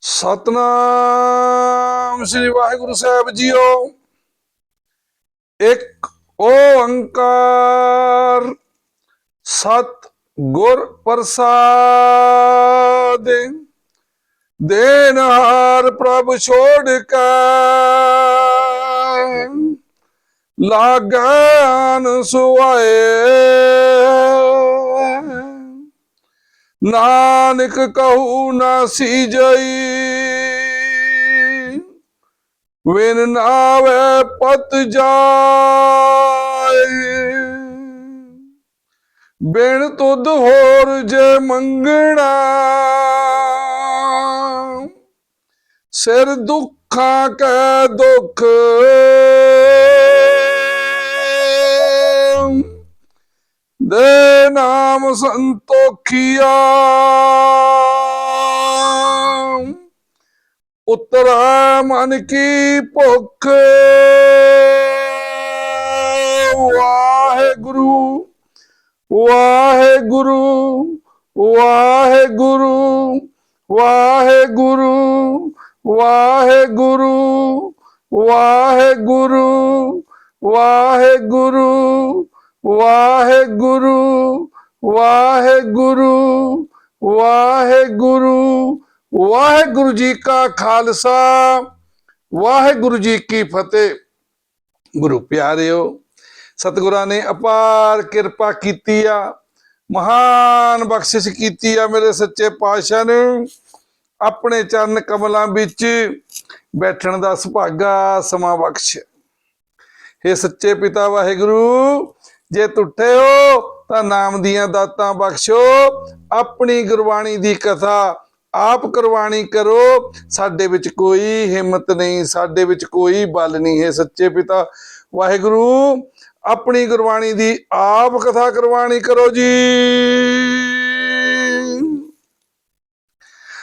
ਸਤਨਾਮ ਸ੍ਰੀ ਵਾਹਿਗੁਰੂ ਸਾਹਿਬ ਜੀਓ। ਇੱਕ ਓੰਕਾਰ ਸਤ ਗੁਰ ਪ੍ਰਸਾਦ ਦੇਨਹਾਰ ਪ੍ਰਭ ਛੋੜ ਕੇ। ਲਾਗਨ ਸੁਆਏ। ਨਾਨਕ ਕਹੂ ਨਾ ਸੀ ਜਈ। ਵਿਨ ਨਾਵੇ ਪਤ ਜਾਏ। ਬਿਨ ਤੁਧ ਹੋਰ ਜੇ ਮੰਗਣਾ। ਸਿਰ ਦੁੱਖਾਂ ਕੈ ਦੁੱਖ। ਦੇ ਨਾਮ ਸੰਤੋਖੀਆ। ਉਤਰਾ ਮਨ ਕੀ ਭੁੱਖ। ਵਾਹਿਗੁਰੂ ਵਾਹਿਗੁਰੂ ਵਾਹਿਗੁਰੂ ਵਾਹਿਗੁਰੂ ਵਾਹਿਗੁਰੂ ਵਾਹਿਗੁਰੂ ਵਾਹਿਗੁਰੂ। ਵਾਹਿਗੁਰੂ ਵਾਹਿਗੁਰੂ ਵਾਹਿਗੁਰੂ ਵਾਹਿਗੁਰੂ ਜੀ ਕਾ ਖਾਲਸਾ, ਵਾਹਿਗੁਰੂ ਜੀ ਕੀ ਫਤਿਹ। ਗੁਰੂ ਪਿਆਰਿਓ, ਸਤਿਗੁਰਾਂ ਨੇ ਅਪਾਰ ਕਿਰਪਾ ਕੀਤੀ ਆ, ਮਹਾਨ ਬਖਸ਼ਿਸ਼ ਕੀਤੀ ਆ ਮੇਰੇ ਸੱਚੇ ਪਾਤਸ਼ਾਹ ਨੇ। ਆਪਣੇ ਚਰਨ ਕਮਲਾਂ ਵਿੱਚ ਬੈਠਣ ਦਾ ਸੁਭਾਗਾ ਸਮਾਂ ਬਖਸ਼। हे ਸੱਚੇ ਪਿਤਾ ਵਾਹਿਗੁਰੂ ਜੇ ਟੁੱਟੇ ਹੋ, ਤਾਂ ਨਾਮ ਦੀਆਂ ਦਾਤਾਂ ਬਖਸ਼ੋ। ਆਪਣੀ ਗੁਰਬਾਣੀ ਦੀ ਕਥਾ ਆਪ ਕੁਰਬਾਨੀ ਕਰੋ। ਸਾਡੇ ਵਿੱਚ ਕੋਈ ਹਿੰਮਤ ਨਹੀਂ, ਸਾਡੇ ਵਿੱਚ ਕੋਈ ਬਲ ਨਹੀਂ ਹੈ ਸੱਚੇ ਪਿਤਾ। ਵਾਹਿਗੁਰੂ, ਆਪਣੀ ਗੁਰਬਾਣੀ ਦੀ ਆਪ ਕਥਾ ਕੁਰਬਾਨੀ ਕਰੋ ਜੀ।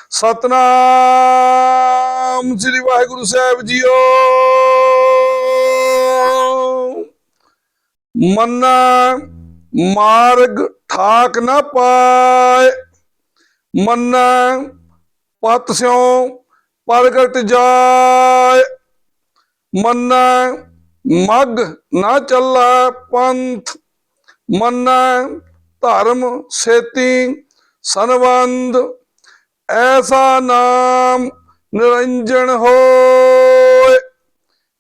ਸਤਨਾਮ ਸ੍ਰੀ ਵਾਹਿਗੁਰੂ ਸਾਹਿਬ ਜੀਓ। ਮੰਨਾ ਮਾਰਗ ਠਾਕ ਨਾ ਪਾਏ। ਮੰਨਾ ਪਤ ਸਿਉ ਪ੍ਰਗਟ ਜਾਏ। ਮੰਨਾ ਮਗ ਨਾ ਚੱਲਾ ਪੰਥ। ਮੰਨਾ ਧਰਮ ਸੇਤੀ ਸੰਬੰਧ ਐਸਾ ਨਾਮ ਨਿਰੰਜਨ ਹੋਏ।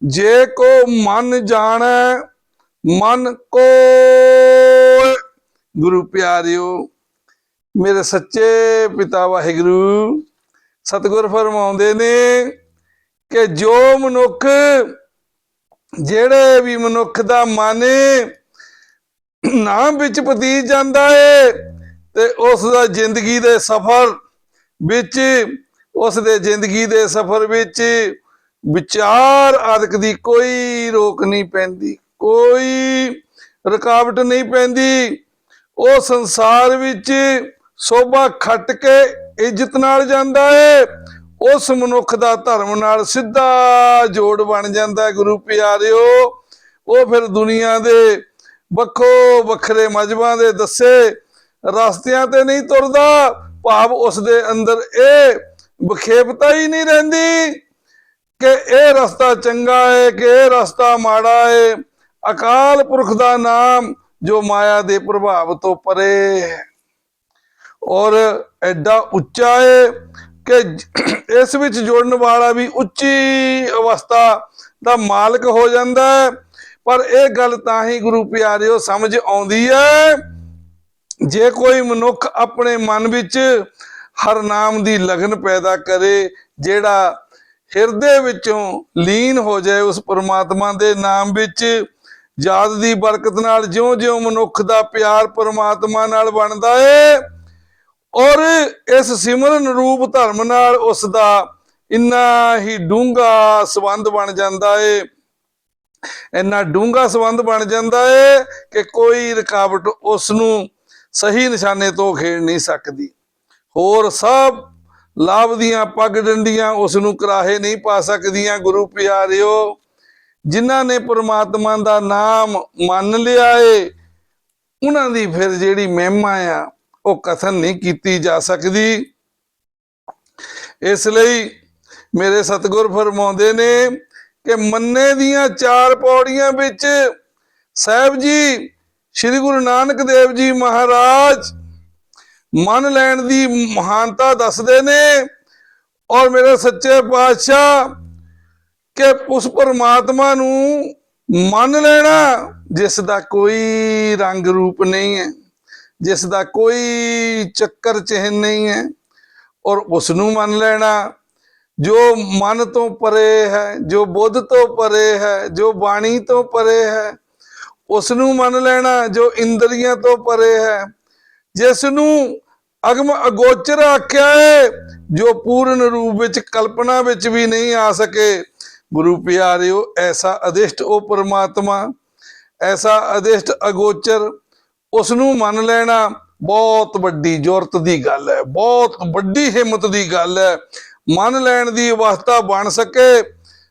ਜੇ ਕੋ ਮਨ ਜਾਣੈ ਮਨ ਕੋਇ ਗੁਰੂ ਪਿਆਰਿਓ, ਮੇਰੇ ਸੱਚੇ ਪਿਤਾ ਵਾਹਿਗੁਰੂ, ਸਤਿਗੁਰ ਫਰਮਾਉਂਦੇ ਨੇ ਕਿ ਜੋ ਮਨੁੱਖ, ਜਿਹੜੇ ਵੀ ਮਨੁੱਖ ਦਾ ਮਨ ਨਾਮ ਵਿੱਚ ਪਤੀ ਜਾਂਦਾ ਏ, ਤੇ ਉਸ ਦਾ ਜ਼ਿੰਦਗੀ ਦੇ ਸਫ਼ਰ ਵਿੱਚ, ਉਸ ਦੇ ਜ਼ਿੰਦਗੀ ਦੇ ਸਫ਼ਰ ਵਿੱਚ ਵਿਚਾਰ ਆਦਿਕ ਦੀ ਕੋਈ ਰੋਕ ਨਹੀਂ ਪੈਂਦੀ। ਕੋਈ ਰੁਕਾਵਟ ਨਹੀਂ ਪੈਂਦੀ। ਉਹ ਸੰਸਾਰ ਵਿੱਚ ਸੋਭਾ ਖੱਟ ਕੇ ਇੱਜ਼ਤ ਨਾਲ ਜਾਂਦਾ ਏ। ਉਸ ਮਨੁੱਖ ਦਾ ਧਰਮ ਨਾਲ ਸਿੱਧਾ ਜੋੜ ਬਣ ਜਾਂਦਾ ਗੁਰੂ ਪਿਆਰਿਓ। ਉਹ ਫਿਰ ਦੁਨੀਆ ਦੇ ਵੱਖੋ ਵੱਖਰੇ ਮਜਬਾਂ ਦੇ ਦੱਸੇ ਰਸਤਿਆਂ ਤੇ ਨਹੀਂ ਤੁਰਦਾ। ਭਾਵ ਉਸ ਦੇ ਅੰਦਰ ਇਹ ਵਿਖੇਪਤਾ ਹੀ ਨਹੀਂ ਰਹਿੰਦੀ ਕਿ ਇਹ ਰਸਤਾ ਚੰਗਾ ਹੈ ਕਿ ਇਹ ਰਸਤਾ ਮਾੜਾ ਹੈ ਅਕਾਲ ਪੁਰਖ ਦਾ ਨਾਮ ਜੋ ਮਾਇਆ ਦੇ ਪ੍ਰਭਾਵ ਤੋਂ ਪਰੇ ਔਰ ਐਡਾ ਉੱਚਾ ਹੈ ਕਿ ਇਸ ਵਿੱਚ ਜੁੜਨ ਵਾਲਾ ਵੀ ਉੱਚੀ ਅਵਸਥਾ ਦਾ ਮਾਲਕ ਹੋ ਜਾਂਦਾ ਹੈ। ਪਰ ਇਹ ਗੱਲ ਤਾਂ ਹੀ ਗੁਰੂ ਪਿਆਰਿਓ ਸਮਝ ਆਉਂਦੀ ਹੈ, ਜੇ ਕੋਈ ਮਨੁੱਖ ਆਪਣੇ ਮਨ ਵਿੱਚ ਹਰ ਨਾਮ ਦੀ ਲਗਨ ਪੈਦਾ ਕਰੇ, ਜਿਹੜਾ ਹਿਰਦੇ ਵਿੱਚੋਂ ਲੀਨ ਹੋ ਜਾਏ ਉਸ ਪਰਮਾਤਮਾ ਦੇ ਨਾਮ ਵਿੱਚ ਯਾਦ ਦੀ ਬਰਕਤ ਨਾਲ ਜਿਉਂ-ਜਿਉਂ ਮਨੁੱਖ ਦਾ ਪਿਆਰ ਪਰਮਾਤਮਾ ਨਾਲ ਬਣਦਾ ਏ ਔਰ ਇਸ ਸਿਮਰਨ ਰੂਪ ਧਰਮ ਨਾਲ ਉਸ ਦਾ ਇੰਨਾ ਹੀ ਡੂੰਘਾ ਸੰਬੰਧ ਬਣ ਜਾਂਦਾ ਏ। ਇੰਨਾ ਡੂੰਘਾ ਸੰਬੰਧ ਬਣ ਜਾਂਦਾ ਏ ਕਿ ਕੋਈ ਰੁਕਾਵਟ ਉਸ ਨੂੰ ਸਹੀ ਨਿਸ਼ਾਨੇ ਤੋਂ ਖੇਡ ਨਹੀਂ ਸਕਦੀ। ਹੋਰ ਸਭ ਲਾਭ ਦੀਆਂ ਪੱਗ ਡੰਡੀਆਂ ਉਸ ਨੂੰ ਕਰਾਹੇ ਨਹੀਂ ਪਾ ਸਕਦੀਆਂ। ਗੁਰੂ ਪਿਆਰਿਓ ਜਿਨ੍ਹਾਂ ਨੇ ਪ੍ਰਮਾਤਮਾ ਦਾ ਨਾਮ ਮੰਨ ਲਿਆ ਏ, ਉਹਨਾਂ ਦੀ ਫਿਰ ਜਿਹੜੀ ਮਹਿਮਾ ਆ, ਉਹ ਕਥਨ ਨਹੀਂ ਕੀਤੀ ਜਾ ਸਕਦੀ। ਇਸ ਲਈ ਮੇਰੇ ਸਤਿਗੁਰ ਫਰਮਾਉਂਦੇ ਨੇ ਕਿ ਮੰਨੇ ਦੀਆਂ ਚਾਰ ਪੌੜੀਆਂ ਵਿੱਚ ਸਾਹਿਬ ਜੀ, ਸ੍ਰੀ ਗੁਰੂ ਨਾਨਕ ਦੇਵ ਜੀ ਮਹਾਰਾਜ ਮਨ ਲੈਣ ਦੀ ਮਹਾਨਤਾ ਦੱਸਦੇ ਨੇ ਔਰ ਮੇਰੇ ਸੱਚੇ ਪਾਤਸ਼ਾਹ ਕਿ ਉਸ ਪਰਮਾਤਮਾ ਨੂੰ ਮੰਨ ਲੈਣਾ, ਜਿਸ ਦਾ ਕੋਈ ਰੰਗ ਰੂਪ ਨਹੀਂ ਹੈ, ਜਿਸ ਦਾ ਕੋਈ ਚੱਕਰ ਚਿਹਨ ਨਹੀਂ ਹੈ, ਔਰ ਉਸ ਨੂੰ ਮੰਨ ਲੈਣਾ, ਜੋ ਮਨ ਤੋਂ ਪਰੇ ਹੈ, ਜੋ ਬੁੱਧ ਤੋਂ ਪਰੇ ਹੈ, ਜੋ ਬਾਣੀ ਤੋਂ ਪਰੇ ਹੈ, ਉਸ ਨੂੰ ਮੰਨ ਲੈਣਾ, ਜੋ ਇੰਦਰੀਆਂ ਤੋਂ ਪਰੇ ਹੈ, ਜਿਸ ਨੂੰ ਅਗਮ ਅਗੋਚਰ ਆਖਿਆ ਹੈ, ਜੋ ਪੂਰਨ ਰੂਪ ਵਿੱਚ ਕਲਪਨਾ ਵਿੱਚ ਵੀ ਨਹੀਂ ਆ ਸਕੇ ਗੁਰੂ ਪਿਆਰਿਓ, ਐਸਾ ਅਦਿਸ਼ਟ ਉਹ ਪਰਮਾਤਮਾ, ਐਸਾ ਅਦਿਸ਼ਟ ਅਗੋਚਰ ਉਸ ਨੂੰ ਮੰਨ ਲੈਣਾ ਬਹੁਤ ਵੱਡੀ ਜ਼ਰੂਰਤ ਦੀ ਗੱਲ ਹੈ, ਬਹੁਤ ਵੱਡੀ ਹਿੰਮਤ ਦੀ ਗੱਲ ਹੈ। ਮੰਨ ਲੈਣ ਦੀ ਅਵਸਥਾ ਬਣ ਸਕੇ,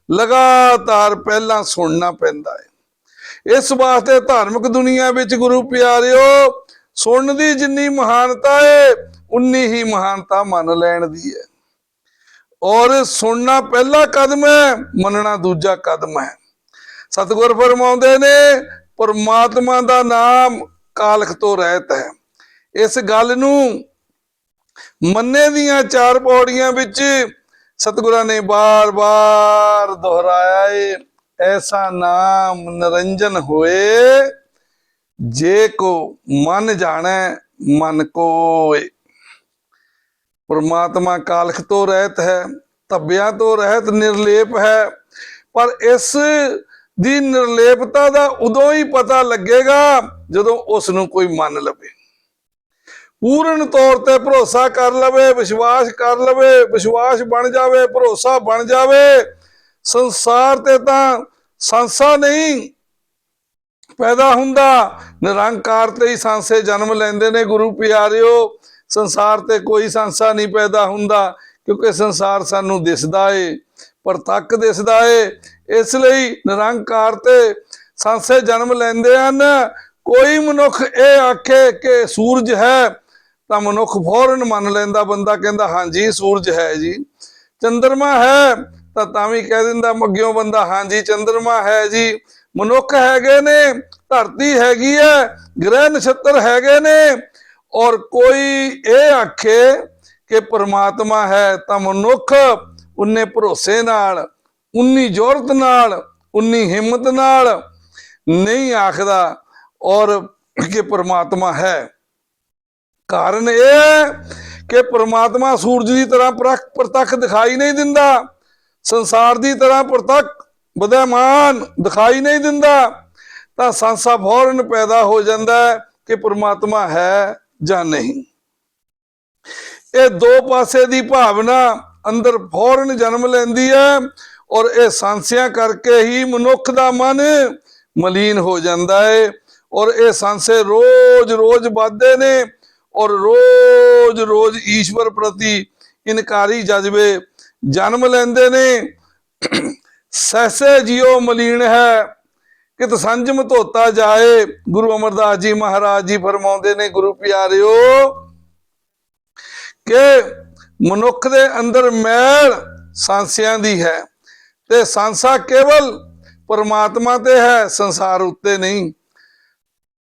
ਲਗਾਤਾਰ ਪਹਿਲਾਂ ਸੁਣਨਾ ਪੈਂਦਾ ਹੈ। ਇਸ ਵਾਸਤੇ ਧਾਰਮਿਕ ਦੁਨੀਆ ਵਿੱਚ ਗੁਰੂ ਪਿਆਰਿਓ, ਸੁਣਨ ਦੀ ਜਿੰਨੀ ਮਹਾਨਤਾ ਹੈ, ਉਨੀ ਹੀ ਮਹਾਨਤਾ ਮੰਨ ਲੈਣ ਦੀ ਹੈ। ਔਰ ਸੁਣਨਾ ਪਹਿਲਾ ਕਦਮ ਹੈ, ਮੰਨਣਾ ਦੂਜਾ ਕਦਮ ਹੈ। ਸਤਿਗੁਰ ਫਰਮਾਉਂਦੇ ਨੇ, ਪਰਮਾਤਮਾ ਦਾ ਨਾਮ ਕਾਲਖ ਤੋਂ ਰਹਿਤ ਹੈ। ਇਸ ਗੱਲ ਨੂੰ ਮੰਨੇ ਦੀਆਂ ਚਾਰ ਪੌੜੀਆਂ ਵਿੱਚ ਸਤਿਗੁਰਾਂ ਨੇ ਬਾਰ-ਬਾਰ ਦੁਹਰਾਇਆ ਏ, ਐਸਾ ਨਾਮ ਨਿਰੰਜਨ ਹੋਏ, ਜੇ ਕੋ ਮਨ ਜਾਣੈ, ਮਨ ਕੋਏ। ਪਰਮਾਤਮਾ ਕਾਲਖ ਤੋਂ ਰਹਿਤ ਹੈ, ਧੱਬਿਆਂ ਤੋਂ ਰਹਿਤ ਨਿਰਲੇਪ ਹੈ। ਪਰ ਇਸ ਦੀ ਨਿਰਲੇਪਤਾ ਦਾ ਉਦੋਂ ਹੀ ਪਤਾ ਲੱਗੇਗਾ ਜਦੋਂ ਉਸ ਨੂੰ ਕੋਈ ਮੰਨ ਲਵੇ। ਪੂਰਨ ਤੌਰ ਤੇ ਭਰੋਸਾ ਕਰ ਲਵੇ, ਵਿਸ਼ਵਾਸ ਕਰ ਲਵੇ, ਵਿਸ਼ਵਾਸ ਬਣ ਜਾਵੇ, ਭਰੋਸਾ ਬਣ ਜਾਵੇ, ਸੰਸਾਰ ਤੇ ਤਾਂ ਸੰਸਾ ਨਹੀਂ ਪੈਦਾ ਹੁੰਦਾ। ਨਿਰੰਕਾਰ ਤੇ ਹੀ ਸੰਸੇ ਜਨਮ ਲੈਂਦੇ ਨੇ ਗੁਰੂ ਪਿਆਰਿਓ। ਸੰਸਾਰ ਤੇ ਕੋਈ ਸੰਸਾ ਨਹੀਂ ਪੈਦਾ ਹੁੰਦਾ, ਕਿਉਂਕਿ ਸੰਸਾਰ ਸਾਨੂੰ ਦਿਸਦਾ ਏ ਪ੍ਰਤੱਖ ਦਿਸਦਾ ਏ। ਇਸ ਲਈ ਨਿਰੰਕਾਰ ਤੇ ਸੰਸੇ ਜਨਮ ਲੈਂਦੇ ਹਨ। ਕੋਈ ਮਨੁੱਖ ਇਹ ਆਖੇ ਕਿ ਸੂਰਜ ਹੈ, ਤਾਂ ਮਨੁੱਖ ਫੌਰਨ ਮੰਨ ਲੈਂਦਾ, ਬੰਦਾ ਕਹਿੰਦਾ ਹਾਂਜੀ ਸੂਰਜ ਹੈ ਜੀ। ਚੰਦਰਮਾ ਹੈ, ਤਾਂ ਤਾਂ ਵੀ ਕਹਿ ਦਿੰਦਾ ਮੱਗਿਓ ਬੰਦਾ ਹਾਂਜੀ ਚੰਦਰਮਾ ਹੈ ਜੀ। ਮਨੁੱਖ ਹੈਗੇ ਨੇ, ਧਰਤੀ ਹੈਗੀ ਹੈ ਗ੍ਰਹਿ ਨਛੱਤਰ ਹੈਗੇ ਨੇ ਔਰ ਕੋਈ ਇਹ ਆਖੇ ਕਿ ਪ੍ਰਮਾਤਮਾ ਹੈ ਤਾਂ ਮਨੁੱਖ ਉਨੇ ਭਰੋਸੇ ਨਾਲ, ਉਨੀ ਜ਼ੋਰਤ ਨਾਲ, ਉਨੀ ਹਿੰਮਤ ਨਾਲ ਨਹੀਂ ਆਖਦਾ ਔਰ ਕਿ ਪ੍ਰਮਾਤਮਾ ਹੈ। ਕਾਰਨ ਇਹ ਕਿ ਪ੍ਰਮਾਤਮਾ ਸੂਰਜ ਦੀ ਤਰ੍ਹਾਂ ਪ੍ਰਖ, ਪ੍ਰਤੱਖ ਦਿਖਾਈ ਨਹੀਂ ਦਿੰਦਾ, ਸੰਸਾਰ ਦੀ ਤਰ੍ਹਾਂ ਪ੍ਰਤੱਖ ਵਿਦਿਆਮਾਨ ਦਿਖਾਈ ਨਹੀਂ ਦਿੰਦਾ, ਤਾਂ ਸੰਸਾ ਫੌਰਨ ਪੈਦਾ ਹੋ ਜਾਂਦਾ ਕਿ ਪ੍ਰਮਾਤਮਾ ਹੈ ਜਾਂ ਨਹੀਂ? ਇਹ ਦੋ ਪਾਸੇ ਦੀ ਭਾਵਨਾ ਅੰਦਰ ਫੌਰਨ ਜਨਮ ਲੈਂਦੀ ਹੈ ਔਰ ਇਹ ਸੰਸਿਆਂ ਕਰਕੇ ਹੀ ਮਨੁੱਖ ਦਾ ਮਨ ਮਲੀਨ ਹੋ ਜਾਂਦਾ ਹੈ ਔਰ ਇਹ ਸੰਸੇ ਰੋਜ਼-ਰੋਜ਼ ਵੱਧਦੇ ਨੇ ਔਰ ਰੋਜ਼-ਰੋਜ਼ ਈਸ਼ਵਰ ਪ੍ਰਤੀ ਇਨਕਾਰੀ ਜਜ਼ਬੇ ਜਨਮ ਲੈਂਦੇ ਨੇ। ਸਹਿਸੇ ਜਿਉ ਮਲੀਨ ਹੈ। ਕਿਤ ਸੰਜਮ ਧੋਤਾ ਜਾਏ, ਗੁਰੂ ਅਮਰਦਾਸ ਜੀ ਮਹਾਰਾਜ ਜੀ ਫਰਮਾਉਂਦੇ ਨੇ, ਗੁਰੂ ਪਿਆਰਿਓ, ਕਿ ਮਨੁੱਖ ਦੇ ਅੰਦਰ ਮੈਲ ਸੰਸਿਆਂ ਦੀ ਹੈ, ਤੇ ਸੰਸਾ ਕੇਵਲ ਪਰਮਾਤਮਾ ਤੇ ਹੈ, ਸੰਸਾਰ ਉੱਤੇ ਨਹੀਂ।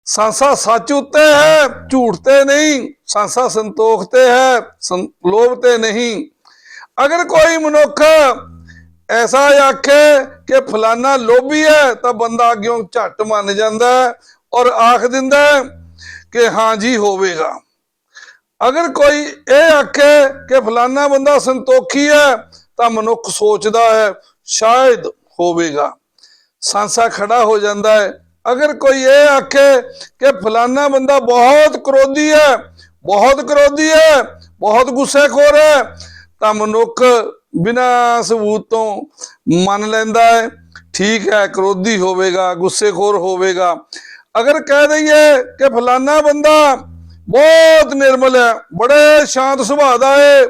ਸੰਸਾ ਸੱਚ ਉੱਤੇ ਹੈ, ਝੂਠ ਤੇ ਨਹੀਂ, ਸੰਸਾ ਸੰਤੋਖ ਤੇ ਹੈ, ਸੰ- ਲੋਭ ਤੇ ਨਹੀਂ। ਅਗਰ ਕੋਈ ਮਨੁੱਖ ਐਸਾ ਆਖੇ ਕਿ ਫਲਾਨਾ ਲੋਭੀ ਹੈ ਤਾਂ ਬੰਦਾ ਅੱਗਿਓਂ ਝੱਟ ਮੰਨ ਜਾਂਦਾ ਔਰ ਆਖ ਦਿੰਦਾ ਕਿ ਹਾਂ ਜੀ ਹੋਵੇਗਾ। ਅਗਰ ਕੋਈ ਇਹ ਆਖੇ ਕਿ ਫਲਾਨਾ ਬੰਦਾ ਸੰਤੋਖੀ ਹੈ ਤਾਂ ਮਨੁੱਖ ਸੋਚਦਾ ਹੈ ਸ਼ਾਇਦ ਹੋਵੇਗਾ। ਸੰਸਾ ਖੜਾ ਹੋ ਜਾਂਦਾ ਹੈ। ਅਗਰ ਕੋਈ ਇਹ ਆਖੇ ਕਿ ਫਲਾਨਾ ਬੰਦਾ ਬਹੁਤ ਕਰੋਧੀ ਹੈ, ਬਹੁਤ ਕਰੋਧੀ ਹੈ, ਬਹੁਤ ਗੁੱਸੇਖੋਰ ਹੈ ਤਾਂ ਮਨੁੱਖ ਬਿਨਾਂ ਸਬੂਤ ਤੋਂ ਮੰਨ ਲੈਂਦਾ ਹੈ, ਠੀਕ ਹੈ, ਕਰੋਧੀ ਹੋਵੇਗਾ, ਗੁੱਸੇਖੋਰ ਹੋਵੇਗਾ। ਅਗਰ ਕਹਿ ਦਈਏ ਕਿ ਫਲਾਨਾ ਬੰਦਾ ਬਹੁਤ ਨਿਰਮਲ ਹੈ, ਬੜੇ ਸ਼ਾਂਤ ਸੁਭਾਅ ਦਾ ਹੈ,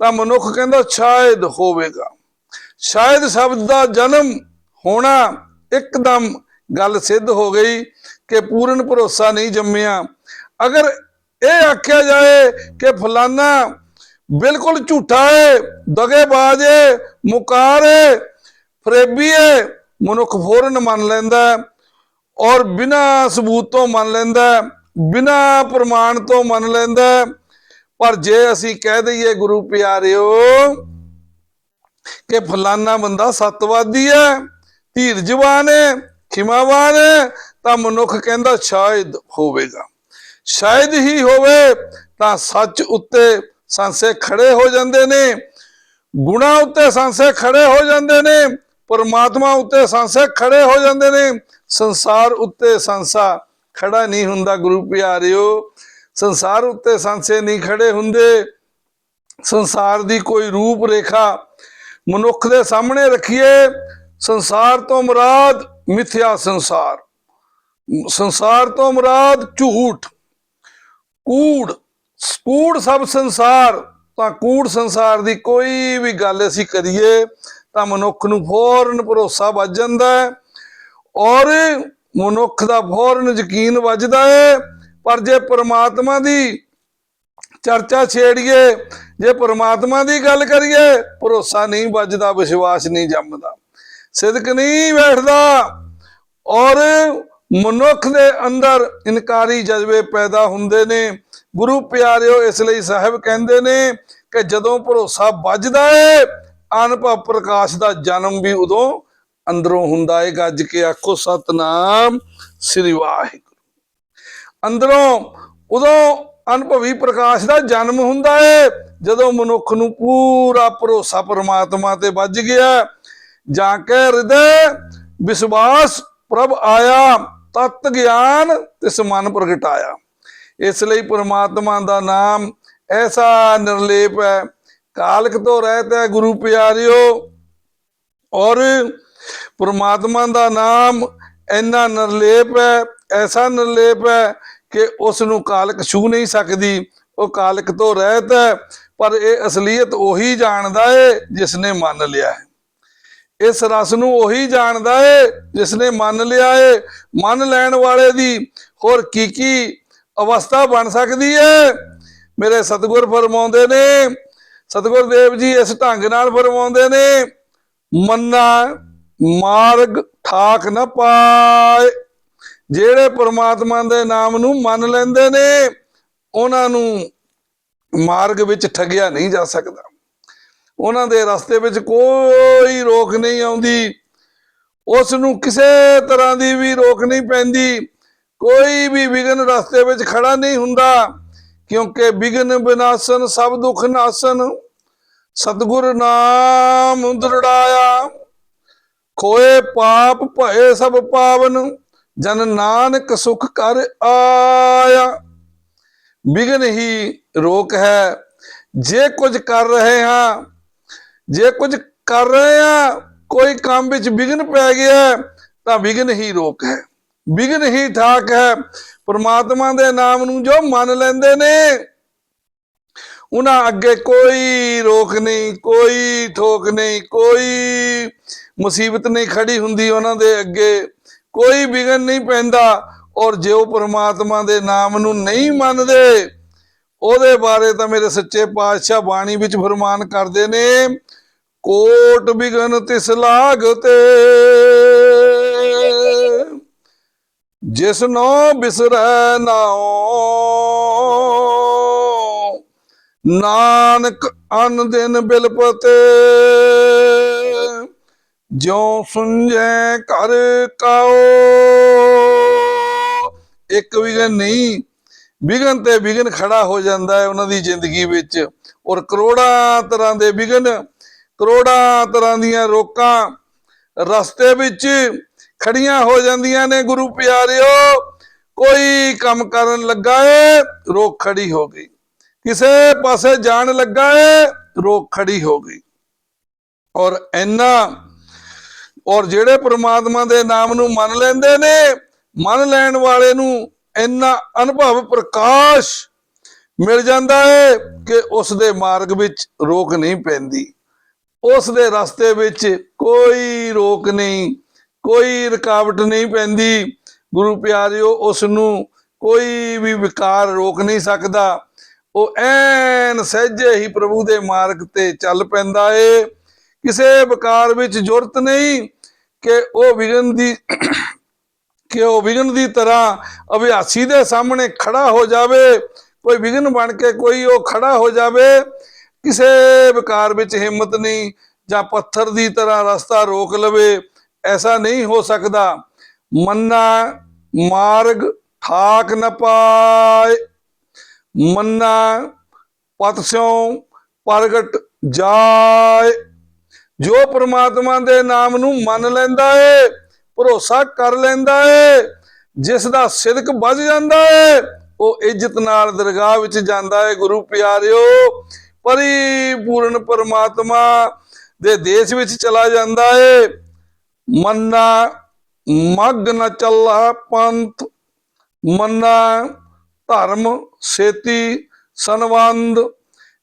ਤਾਂ ਮਨੁੱਖ ਕਹਿੰਦਾ ਸ਼ਾਇਦ ਹੋਵੇਗਾ। ਸ਼ਾਇਦ ਸ਼ਬਦ ਦਾ ਜਨਮ ਹੋਣਾ ਇੱਕਦਮ ਗੱਲ ਸਿੱਧ ਹੋ ਗਈ ਕਿ ਪੂਰਨ ਭਰੋਸਾ ਨਹੀਂ ਜੰਮਿਆ। ਅਗਰ ਇਹ ਆਖਿਆ ਜਾਏ ਕਿ ਫਲਾਨਾ ਬਿਲਕੁਲ ਝੂਠਾ ਹੈ ਦਗੇਬਾਜ਼ ਹੈ ਮੁਕਾਰ ਹੈ ਫਰੇਬੀ ਹੈ ਮਨੁੱਖ ਫੌਰਨ ਮੰਨ ਲੈਂਦਾ ਔਰ ਬਿਨਾ ਸਬੂਤ ਤੋਂ ਮੰਨ ਲੈਂਦਾ ਬਿਨਾ ਪ੍ਰਮਾਣ ਤੋਂ ਮੰਨ ਲੈਂਦਾ ਪਰ ਜੇ ਅਸੀਂ ਕਹਿ ਦਈਏ ਗੁਰੂ ਪਿਆਰਿਓ ਕਿ ਫਲਾਨਾ ਬੰਦਾ ਸਤਵਾਦੀ ਹੈ ਧੀਰਜਵਾਨ ਹੈ, ਖਿਮਾਵਾਨ ਹੈ, ਤਾਂ ਮਨੁੱਖ ਕਹਿੰਦਾ ਸ਼ਾਇਦ ਹੋਵੇਗਾ। ਸ਼ਾਇਦ ਹੀ ਹੋਵੇ ਤਾਂ ਸੱਚ ਉੱਤੇ ਸੰਸੇ ਖੜੇ ਹੋ ਜਾਂਦੇ ਨੇ। ਗੁਣਾ ਉੱਤੇ ਸੰਸੇ ਖੜੇ ਹੋ ਜਾਂਦੇ ਨੇ, ਪਰਮਾਤਮਾ ਉੱਤੇ ਸੰਸੇ ਖੜੇ ਹੋ ਜਾਂਦੇ ਨੇ। ਸੰਸਾਰ ਉੱਤੇ ਸੰਸਾ ਖੜਾ ਨਹੀਂ ਹੁੰਦਾ ਗੁਰੂ ਪਿਆਰਿਓ। ਸੰਸਾਰ ਉੱਤੇ ਸੰਸੇ ਨਹੀਂ ਖੜੇ ਹੁੰਦੇ। ਸੰਸਾਰ ਦੀ ਕੋਈ ਰੂਪ ਰੇਖਾ ਮਨੁੱਖ ਦੇ ਸਾਹਮਣੇ ਰੱਖੀਏ, ਸੰਸਾਰ ਤੋਂ ਮੁਰਾਦ ਮਿਥਿਆ ਸੰਸਾਰ। ਸੰਸਾਰ ਤੋਂ ਮੁਰਾਦ ਝੂਠ। ਕੂੜ ਕੂੜ ਸਭ ਸੰਸਾਰ, ਤਾਂ ਕੂੜ ਸੰਸਾਰ ਦੀ ਕੋਈ ਵੀ ਗੱਲ ਅਸੀਂ ਕਰੀਏ, ਤਾਂ ਮਨੁੱਖ ਨੂੰ ਫੌਰਨ ਭਰੋਸਾ ਵੱਜ ਜਾਂਦਾ ਹੈ ਔਰ ਮਨੁੱਖ ਦਾ ਫੌਰਨ ਯਕੀਨ ਵੱਜਦਾ ਹੈ। ਪਰ ਜੇ ਪ੍ਰਮਾਤਮਾ ਦੀ ਚਰਚਾ ਛੇੜੀਏ, ਜੇ ਪ੍ਰਮਾਤਮਾ ਦੀ ਗੱਲ ਕਰੀਏ, ਭਰੋਸਾ ਨਹੀਂ ਵੱਜਦਾ, ਵਿਸ਼ਵਾਸ ਨਹੀਂ ਜੰਮਦਾ। ਸਿਦਕ ਨਹੀਂ ਬੈਠਦਾ ਔਰ ਮਨੁੱਖ ਦੇ ਅੰਦਰ ਇਨਕਾਰੀ ਜਜ਼ਬੇ ਪੈਦਾ ਹੁੰਦੇ ਨੇ। ਗੁਰੂ ਪਿਆਰਿਓ, ਇਸ ਲਈ ਸਾਹਿਬ ਕਹਿੰਦੇ ਨੇ ਕਿ ਜਦੋਂ ਭਰੋਸਾ ਵੱਜਦਾ ਏ ਅਨੁਭਵ ਪ੍ਰਕਾਸ਼ ਦਾ ਜਨਮ ਵੀ ਉਦੋਂ ਅੰਦਰੋਂ ਹੁੰਦਾ ਏ। ਗੱਜ ਕੇ ਆਖੋ, ਸਤਨਾਮ ਸ੍ਰੀ ਵਾਹਿਗੁਰੂ। ਅੰਦਰੋਂ ਉਦੋਂ ਅਨੁਭਵੀ ਪ੍ਰਕਾਸ਼ ਦਾ ਜਨਮ ਹੁੰਦਾ ਏ, ਜਦੋਂ ਮਨੁੱਖ ਨੂੰ ਪੂਰਾ ਭਰੋਸਾ ਪ੍ਰਮਾਤਮਾ ਤੇ ਵੱਜ ਗਿਆ। ਜਾਂ ਕੇ ਹਿਰਦੈ, ਵਿਸ਼ਵਾਸ ਪ੍ਰਭ ਆਇਆ, ਤਤ ਗਿਆਨ ਤੇ ਸਮਾਨ ਪ੍ਰਗਟਾਇਆ। ਇਸ ਲਈ ਪ੍ਰਮਾਤਮਾ ਦਾ ਨਾਮ ਐਸਾ ਨਿਰਲੇਪ ਹੈ। ਕਾਲਕ ਤੋਂ ਰਹਿਤ ਹੈ ਗੁਰੂ ਪਿਆਰਿਓ। ਔਰ ਪ੍ਰਮਾਤਮਾ ਦਾ ਨਾਮ ਇੰਨਾ ਨਿਰਲੇਪ ਹੈ, ਐਸਾ ਨਿਰਲੇਪ ਹੈ ਕਿ ਉਸ ਨੂੰ ਕਾਲਕ ਛੂ ਨਹੀਂ ਸਕਦੀ। ਉਹ ਕਾਲਕ ਤੋਂ ਰਹਿਤ ਹੈ, ਪਰ ਇਹ ਅਸਲੀਅਤ ਉਹੀ ਜਾਣਦਾ ਏ ਜਿਸ ਨੇ ਮੰਨ ਲਿਆ ਹੈ। ਇਸ ਰਸ ਨੂੰ ਉਹੀ ਜਾਣਦਾ ਏ ਜਿਸ ਨੇ ਮੰਨ ਲਿਆ ਏ। ਮੰਨ ਲੈਣ ਵਾਲੇ ਦੀ ਹੋਰ ਕੀ ਕੀ ਅਵਸਥਾ ਬਣ ਸਕਦੀ ਹੈ। ਮੇਰੇ ਸਤਿਗੁਰ ਫਰਮਾਉਂਦੇ ਨੇ, ਸਤਿਗੁਰ ਦੇਵ ਜੀ ਇਸ ਢੰਗ ਨਾਲ ਫਰਮਾਉਂਦੇ ਨੇ, ਮੰਨਾ ਮਾਰਗ ਠਾਕ ਨਾ ਪਾਏ। ਜਿਹੜੇ ਪ੍ਰਮਾਤਮਾ ਦੇ ਨਾਮ ਨੂੰ ਮੰਨ ਲੈਂਦੇ ਨੇ, ਉਹਨਾਂ ਨੂੰ ਮਾਰਗ ਵਿੱਚ ਠੱਗਿਆ ਨਹੀਂ ਜਾ ਸਕਦਾ। ਉਹਨਾਂ ਦੇ ਰਸਤੇ ਵਿੱਚ ਕੋਈ ਰੋਕ ਨਹੀਂ ਆਉਂਦੀ। ਉਸ ਨੂੰ ਕਿਸੇ ਤਰ੍ਹਾਂ ਦੀ ਵੀ ਰੋਕ ਨਹੀਂ ਪੈਂਦੀ। ਕੋਈ ਵੀ ਵਿਗਨ ਰਸਤੇ ਵਿੱਚ ਖੜਾ ਨਹੀਂ ਹੁੰਦਾ, ਕਿਉਂਕਿ ਵਿਗਨ ਬਿਨਾਸਨ, ਸਭ ਦੁੱਖ ਨਾਸ਼ਨ। ਸਤਿਗੁਰ ਨਾਮ ਦ੍ਰਿੜਾਇਆ, ਖੋਏ ਪਾਪ ਭਏ ਸਭ ਪਾਵਨ, ਜਨ ਨਾਨਕ ਸੁਖ ਕਰ ਆਇਆ। ਵਿਗਨ ਹੀ ਰੋਕ ਹੈ, ਜੇ ਕੁਝ ਕਰ ਰਹੇ ਹਾਂ, ਜੇ ਕੁਝ ਕਰ ਰਹੇ ਆ ਕੋਈ ਕੰਮ ਵਿੱਚ ਵਿਗਨ ਪੈ ਗਿਆ, ਤਾਂ ਵਿਗਨ ਹੀ ਰੋਕ ਹੈ। ਵਿਗਨ ਹੀ ਠਾਕ ਹੈ। ਪ੍ਰਮਾਤਮਾ ਦੇ ਨਾਮ ਨੂੰ ਜੋ ਮੰਨ ਲੈਂਦੇ ਨੇ, ਉਹਨਾਂ ਅੱਗੇ ਕੋਈ ਰੋਕ ਨਹੀਂ, ਕੋਈ ਠੋਕ ਨਹੀਂ, ਕੋਈ ਮੁਸੀਬਤ ਨਹੀਂ ਖੜੀ ਹੁੰਦੀ ਉਹਨਾਂ ਦੇ ਅੱਗੇ। ਕੋਈ ਵਿਗਨ ਨਹੀਂ ਪੈਂਦਾ ਔਰ ਜੇ ਉਹ ਪ੍ਰਮਾਤਮਾ ਦੇ ਨਾਮ ਨੂੰ ਨਹੀਂ ਮੰਨਦੇ, ਉਹਦੇ ਬਾਰੇ ਤਾਂ ਮੇਰੇ ਸੱਚੇ ਪਾਤਸ਼ਾਹ ਬਾਣੀ ਵਿੱਚ ਫਰਮਾਨ ਕਰਦੇ ਨੇ, ਕੋਟ ਬਿਗਨ ਤਿਸ ਲਾਗਤੇ ਜਿਸ ਨੋ ਬਿਸਰੈ ਨਾਉ, ਨਾਨਕ ਅਨ ਦਿਨ ਬਿਲਪਤੇ। ਜਿਉ ਸੁੰਝੈ ਘਰ ਕਾਓ ਇੱਕ ਵਿਗਨ ਨਹੀਂ ਵਿਗਨ ਤੇ ਵਿਗਨ ਖੜਾ ਹੋ ਜਾਂਦਾ ਹੈ ਉਹਨਾਂ ਦੀ ਜ਼ਿੰਦਗੀ ਵਿੱਚ। ਔਰ ਕਰੋੜਾਂ ਤਰ੍ਹਾਂ ਦੇ ਵਿਗਨ ਕਰੋੜਾਂ ਤਰ੍ਹਾਂ ਦੀਆਂ ਰੋਕਾਂ ਰਸਤੇ ਵਿੱਚ ਖੜੀਆਂ ਹੋ ਜਾਂਦੀਆਂ ਨੇ ਗੁਰੂ ਪਿਆਰਿਓ, ਕੋਈ ਕੰਮ ਕਰਨ ਲੱਗਾ ਏ, ਰੋਕ ਖੜੀ ਹੋ ਗਈ। ਕਿਸੇ ਪਾਸੇ ਜਾਣ ਲੱਗਾ ਏ, ਰੋਕ ਖੜੀ ਹੋ ਗਈ। ਔਰ ਇੰਨਾ, ਔਰ ਜਿਹੜੇ ਪ੍ਰਮਾਤਮਾ ਦੇ ਨਾਮ ਨੂੰ ਮੰਨ ਲੈਂਦੇ ਨੇ, ਮੰਨ ਲੈਣ ਵਾਲੇ ਨੂੰ ਇੰਨਾ ਅਨੁਭਵ ਪ੍ਰਕਾਸ਼ ਮਿਲ ਜਾਂਦਾ ਹੈ ਕਿ ਉਸ ਦੇ ਮਾਰਗ ਵਿੱਚ ਰੋਕ ਨਹੀਂ ਪੈਂਦੀ। ਉਸ ਦੇ ਰਸਤੇ ਵਿੱਚ ਕੋਈ ਰੋਕ ਨਹੀਂ। ਕੋਈ ਰੁਕਾਵਟ ਨਹੀਂ ਪੈਂਦੀ। ਗੁਰੂ ਪਿਆਰਿਓ ਉਸ ਨੂੰ ਕੋਈ ਵੀ ਵਿਕਾਰ ਰੋਕ ਨਹੀਂ ਸਕਦਾ। ਉਹ ਐਨ ਸਹਿਜੇ ਹੀ ਪ੍ਰਭੂ ਦੇ ਮਾਰਗ ਤੇ ਚੱਲ ਪੈਂਦਾ ਏ। ਕਿਸੇ ਵਿਕਾਰ ਵਿੱਚ ਜ਼ਰੂਰਤ ਨਹੀਂ ਕਿ ਉਹ ਵਿਗਨ ਦੀ ਕਿ ਉਹ ਵਿਗਨ ਦੀ ਤਰ੍ਹਾਂ ਅਭਿਆਸੀ ਦੇ ਸਾਹਮਣੇ ਖੜਾ ਹੋ ਜਾਵੇ। ਕੋਈ ਵਿਗਨ ਬਣ ਕੇ ਕੋਈ ਉਹ ਖੜਾ ਹੋ ਜਾਵੇ। ਕਿਸੇ ਵਿਕਾਰ ਵਿੱਚ ਹਿੰਮਤ ਨਹੀਂ ਜਾਂ ਪੱਥਰ ਦੀ ਤਰ੍ਹਾਂ ਰਸਤਾ ਰੋਕ ਲਵੇ। ਐਸਾ ਨਹੀਂ ਹੋ ਸਕਦਾ। ਮੰਨਾ ਮਾਰਗ ਠਾਕ ਨ ਪਾਏ। ਮੰਨਾ ਪਤ ਸਿਉ ਪ੍ਰਗਟ ਜਾਏ। ਜੋ ਪ੍ਰਮਾਤਮਾ ਦੇ ਨਾਮ ਨੂੰ ਮੰਨ ਲੈਂਦਾ ਏ, ਭਰੋਸਾ ਕਰ ਲੈਂਦਾ ਏ, ਜਿਸ ਦਾ ਸਿਦਕ ਵੱਜ ਜਾਂਦਾ ਏ, ਉਹ ਇੱਜ਼ਤ ਨਾਲ ਦਰਗਾਹ ਵਿੱਚ ਜਾਂਦਾ ਏ, ਗੁਰੂ ਪਿਆਰਿਓ। ਪਰਿਪੂਰਨ ਪਰਮਾਤਮਾ ਦੇ ਦੇਸ਼ ਵਿੱਚ ਚਲਾ ਜਾਂਦਾ ਏ। ਮੰਨਾ ਮੱਗ ਨ ਚੱਲਾ ਪੰਥ, ਮੰਨਾ ਧਰਮ ਸੇਤੀ ਸੰਵੰਦ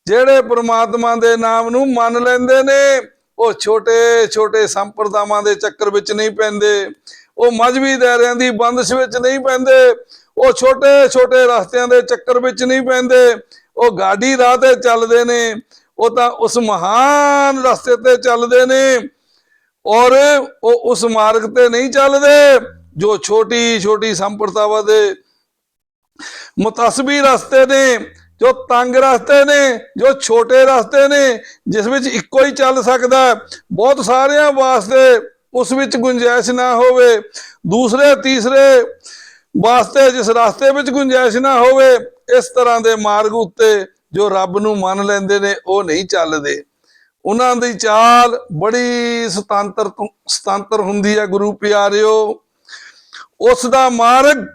ਜਿਹੜੇ ਪ੍ਰਮਾਤਮਾ ਦੇ ਨਾਮ ਨੂੰ ਮੰਨ ਲੈਂਦੇ ਨੇ, ਉਹ ਛੋਟੇ ਛੋਟੇ ਸੰਪਰਦਾਵਾਂ ਦੇ ਚੱਕਰ ਵਿੱਚ ਨਹੀਂ ਪੈਂਦੇ। ਉਹ ਮਜਬੀ ਦਾਇਰਿਆਂ ਦੀ ਬੰਦਸ਼ ਵਿੱਚ ਨਹੀਂ ਪੈਂਦੇ। ਉਹ ਛੋਟੇ ਛੋਟੇ ਰਸਤਿਆਂ ਦੇ ਚੱਕਰ ਵਿੱਚ ਨਹੀਂ ਪੈਂਦੇ। ਉਹ ਗਾਡੀ ਰਾਹ ਤੇ ਚੱਲਦੇ ਨੇ। ਉਹ ਤਾਂ ਉਸ ਮਹਾਨ ਰਸਤੇ ਤੇ ਚੱਲਦੇ ਨੇ। ਔਰ ਉਹ ਉਸ ਮਾਰਗ ਤੇ ਨਹੀਂ ਚੱਲਦੇ, ਜੋ ਛੋਟੀ ਛੋਟੀ ਸੰਪਰਦਾਵਾਂ ਦੇ ਮੁਤਸਬੀ ਰਸਤੇ ਨੇ, ਜੋ ਤੰਗ ਰਸਤੇ ਨੇ, ਜੋ ਛੋਟੇ ਰਸਤੇ ਨੇ, ਜਿਸ ਵਿੱਚ ਇੱਕੋ ਹੀ ਚੱਲ ਸਕਦਾ ਬਹੁਤ ਸਾਰਿਆਂ ਵਾਸਤੇ ਉਸ ਵਿੱਚ ਗੁੰਜਾਇਸ਼ ਨਾ ਹੋਵੇ। ਦੂਸਰੇ, ਤੀਸਰੇ ਵਾਸਤੇ ਜਿਸ ਰਸਤੇ ਵਿੱਚ ਗੁੰਜਾਇਸ਼ ਨਾ ਹੋਵੇ, ਇਸ ਤਰ੍ਹਾਂ ਦੇ ਮਾਰਗ ਉੱਤੇ ਜੋ ਰੱਬ ਨੂੰ ਮੰਨ ਲੈਂਦੇ ਨੇ, ਉਹ ਨਹੀਂ ਚੱਲਦੇ। ਉਹਨਾਂ ਦੀ ਚਾਲ ਬੜੀ ਸੁਤੰਤਰ ਤੋਂ- ਸੁਤੰਤਰ ਹੁੰਦੀ ਹੈ, ਗੁਰੂ ਪਿਆਰਿਓ। ਉਸ ਦਾ ਮਾਰਗ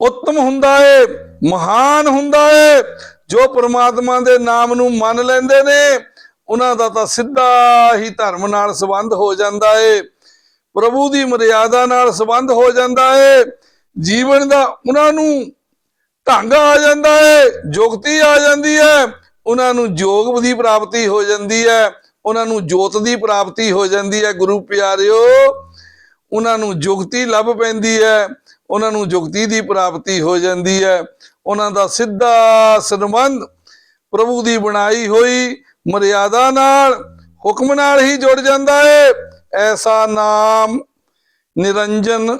ਉੱਤਮ ਹੁੰਦਾ ਏ, ਮਹਾਨ ਹੁੰਦਾ ਏ। ਜੋ ਪ੍ਰਮਾਤਮਾ ਦੇ ਨਾਮ ਨੂੰ ਮੰਨ ਲੈਂਦੇ ਨੇ, ਉਹਨਾਂ ਦਾ ਤਾਂ ਸਿੱਧਾ ਹੀ ਧਰਮ ਨਾਲ ਸੰਬੰਧ ਹੋ ਜਾਂਦਾ ਏ। ਪ੍ਰਭੂ ਦੀ ਮਰਿਆਦਾ ਨਾਲ ਸੰਬੰਧ ਹੋ ਜਾਂਦਾ ਏ। ਜੀਵਨ ਦਾ ਉਹਨਾਂ ਨੂੰ ਢੰਗ ਆ ਜਾਂਦਾ ਏ, ਜੁਗਤੀ ਆ ਜਾਂਦੀ ਹੈ ਉਹਨਾਂ ਨੂੰ ਜੋਗ ਦੀ ਪ੍ਰਾਪਤੀ ਹੋ ਜਾਂਦੀ ਹੈ, ਉਹਨਾਂ ਨੂੰ ਜੋਤ ਦੀ ਪ੍ਰਾਪਤੀ ਹੋ ਜਾਂਦੀ ਹੈ, ਗੁਰੂ ਪਿਆਰਿਓ। ਉਹਨਾਂ ਨੂੰ ਜੁਗਤੀ ਲੱਭ ਪੈਂਦੀ ਹੈ, ਉਹਨਾਂ ਨੂੰ ਜੁਗਤੀ ਦੀ ਪ੍ਰਾਪਤੀ ਹੋ ਜਾਂਦੀ ਹੈ। ਉਹਨਾਂ ਦਾ ਸਿੱਧਾ ਸੰਬੰਧ ਪ੍ਰਭੂ ਦੀ ਬਣਾਈ ਹੋਈ ਮਰਿਆਦਾ ਨਾਲ, ਹੁਕਮ ਨਾਲ ਹੀ ਜੁੜ ਜਾਂਦਾ ਹੈ ਐਸਾ ਨਾਮ ਨਿਰੰਜਨ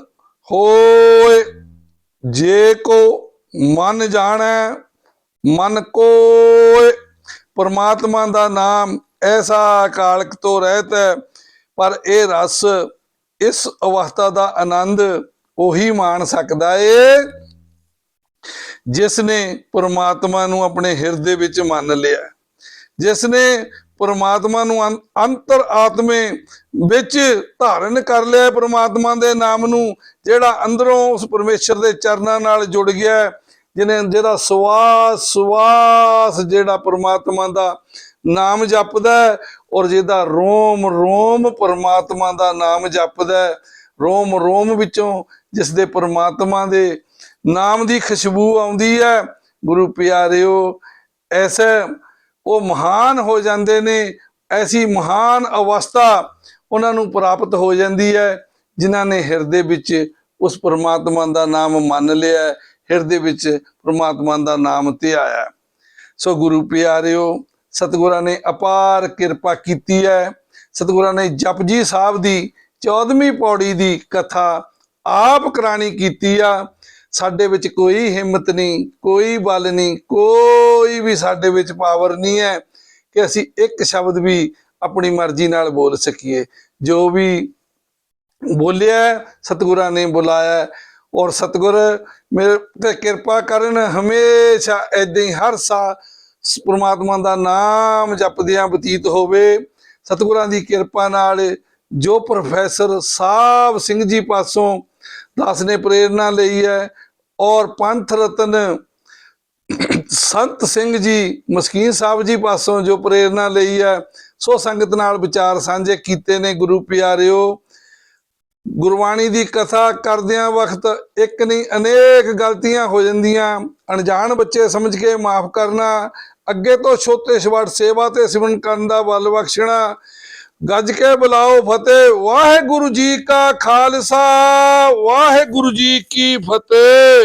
ਹੋਏ। ਜੇ ਕੋ ਮਨ ਜਾਣੈ ਮਨ ਕੋਏ ਪਰਮਾਤਮਾ ਦਾ ਨਾਮ ਐਸਾ ਕਾਲਕ ਤੋਂ ਰਹਿਤ ਹੈ, ਪਰ ਇਹ ਰਸ ਇਸ ਅਵਸਥਾ ਦਾ ਆਨੰਦ ਉਹੀ ਮਾਣ ਸਕਦਾ ਏ, ਜਿਸ ਨੇ ਪਰਮਾਤਮਾ ਨੂੰ ਆਪਣੇ ਹਿਰਦੇ ਵਿੱਚ ਮੰਨ ਲਿਆ। ਜਿਸ ਨੇ ਪਰਮਾਤਮਾ ਨੂੰ ਅੰ- ਅੰਤਰ ਆਤਮੇ ਵਿੱਚ ਧਾਰਨ ਕਰ ਲਿਆ ਪਰਮਾਤਮਾ ਦੇ ਨਾਮ ਨੂੰ, ਜਿਹੜਾ ਅੰਦਰੋਂ ਉਸ ਪਰਮੇਸ਼ਰ ਦੇ ਚਰਨਾਂ ਨਾਲ ਜੁੜ ਗਿਆ ਜਿਹਨੇ ਜਿਹਦਾ ਸਵਾਸ ਸਵਾਸ ਜਿਹੜਾ ਪਰਮਾਤਮਾ ਦਾ ਨਾਮ ਜਪਦਾ ਹੈ ਔਰ ਜਿਹਦਾ ਰੋਮ ਰੋਮ ਪ੍ਰਮਾਤਮਾ ਦਾ ਨਾਮ ਜਪਦਾ ਹੈ। ਰੋਮ ਰੋਮ ਵਿੱਚੋਂ ਜਿਸ ਦੇ ਪਰਮਾਤਮਾ ਦੇ ਨਾਮ ਦੀ ਖੁਸ਼ਬੂ ਆਉਂਦੀ ਹੈ, ਗੁਰੂ ਪਿਆਰਿਓ, ਐਸੇ ਉਹ ਮਹਾਨ ਹੋ ਜਾਂਦੇ ਨੇ, ਐਸੀ ਮਹਾਨ ਅਵਸਥਾ ਉਹਨਾਂ ਨੂੰ ਪ੍ਰਾਪਤ ਹੋ ਜਾਂਦੀ ਹੈ, ਜਿਨ੍ਹਾਂ ਨੇ ਹਿਰਦੇ ਵਿੱਚ ਉਸ ਪਰਮਾਤਮਾ ਦਾ ਨਾਮ ਮੰਨ ਲਿਆ ਹਿਰਦੇ ਵਿੱਚ ਪਰਮਾਤਮਾ ਦਾ ਨਾਮ ਤੇ ਆਇਆ ਸੋ ਗੁਰੂ ਪਿਆਰਿਓ, ਸਤਿਗੁਰਾਂ ਨੇ ਅਪਾਰ ਕਿਰਪਾ ਕੀਤੀ ਹੈ। ਸਤਿਗੁਰਾਂ ਨੇ ਜਪਜੀ ਸਾਹਿਬ ਦੀ 14ਵੀਂ ਪੌੜੀ ਦੀ ਕਥਾ ਆਪ ਕਰਾਣੀ ਕੀਤੀ ਆ। ਸਾਡੇ ਵਿੱਚ ਕੋਈ ਹਿੰਮਤ ਨਹੀਂ, ਕੋਈ ਬਲ ਨਹੀਂ, ਕੋਈ ਵੀ ਸਾਡੇ ਵਿੱਚ ਪਾਵਰ ਨਹੀਂ ਹੈ ਕਿ ਅਸੀਂ ਇੱਕ ਸ਼ਬਦ ਵੀ ਆਪਣੀ ਮਰਜ਼ੀ ਨਾਲ ਬੋਲ ਸਕੀਏ। ਜੋ ਵੀ ਬੋਲਿਆ, ਸਤਿਗੁਰਾਂ ਨੇ ਬੁਲਾਇਆ ਔਰ ਸਤਿਗੁਰ ਮੇਰੇ ਤੇ ਕਿਰਪਾ ਕਰਨ, ਹਮੇਸ਼ਾ ਏਦਾਂ ਹੀ ਹਰ ਸਾ ਪ੍ਰਮਾਤਮਾ ਦਾ ਨਾਮ ਜਪਦਿਆਂ ਬਤੀਤ ਹੋਵੇ। ਸਤਿਗੁਰਾਂ ਦੀ ਕਿਰਪਾ ਨਾਲ ਜੋ ਪ੍ਰੋਫੈਸਰ ਸਾਹਿਬ ਸਿੰਘ ਜੀ ਪਾਸੋਂ ਦਾਸ ਨੇ ਪ੍ਰੇਰਣਾ ਲਈ ਹੈ ਔਰ ਪੰਥ ਰਤਨ ਸੰਤ ਸਿੰਘ ਜੀ, ਮਸਕੀਨ ਸਾਹਿਬ ਜੀ ਪਾਸੋਂ ਜੋ ਪ੍ਰੇਰਣਾ ਲਈ ਹੈ, ਸੋ ਸੰਗਤ ਨਾਲ ਵਿਚਾਰ ਸਾਂਝੇ ਕੀਤੇ ਨੇ ਗੁਰੂ ਪਿਆਰਿਓ। ਗੁਰਬਾਣੀ ਦੀ ਕਥਾ ਕਰਦਿਆਂ ਵਕਤ ਇੱਕ ਨਹੀਂ ਅਨੇਕ ਗਲਤੀਆਂ ਹੋ ਜਾਂਦੀਆਂ। ਅਣਜਾਣ ਬੱਚੇ ਸਮਝ ਕੇ ਮਾਫ ਕਰਨਾ, ਅੱਗੇ ਤੋਂ ਛੋਟੇ ਛਵੜ ਸੇਵਾ ਤੇ ਸਿਮਰਨ ਕਰਨ ਦਾ ਵੱਲ ਬਖਸ਼ਣਾ। ਗੱਜ ਕੇ ਬੁਲਾਓ ਫਤਿਹ, ਵਾਹਿਗੁਰੂ ਜੀ ਕਾ ਖਾਲਸਾ, ਵਾਹਿਗੁਰੂ ਜੀ ਕੀ ਫਤਿਹ।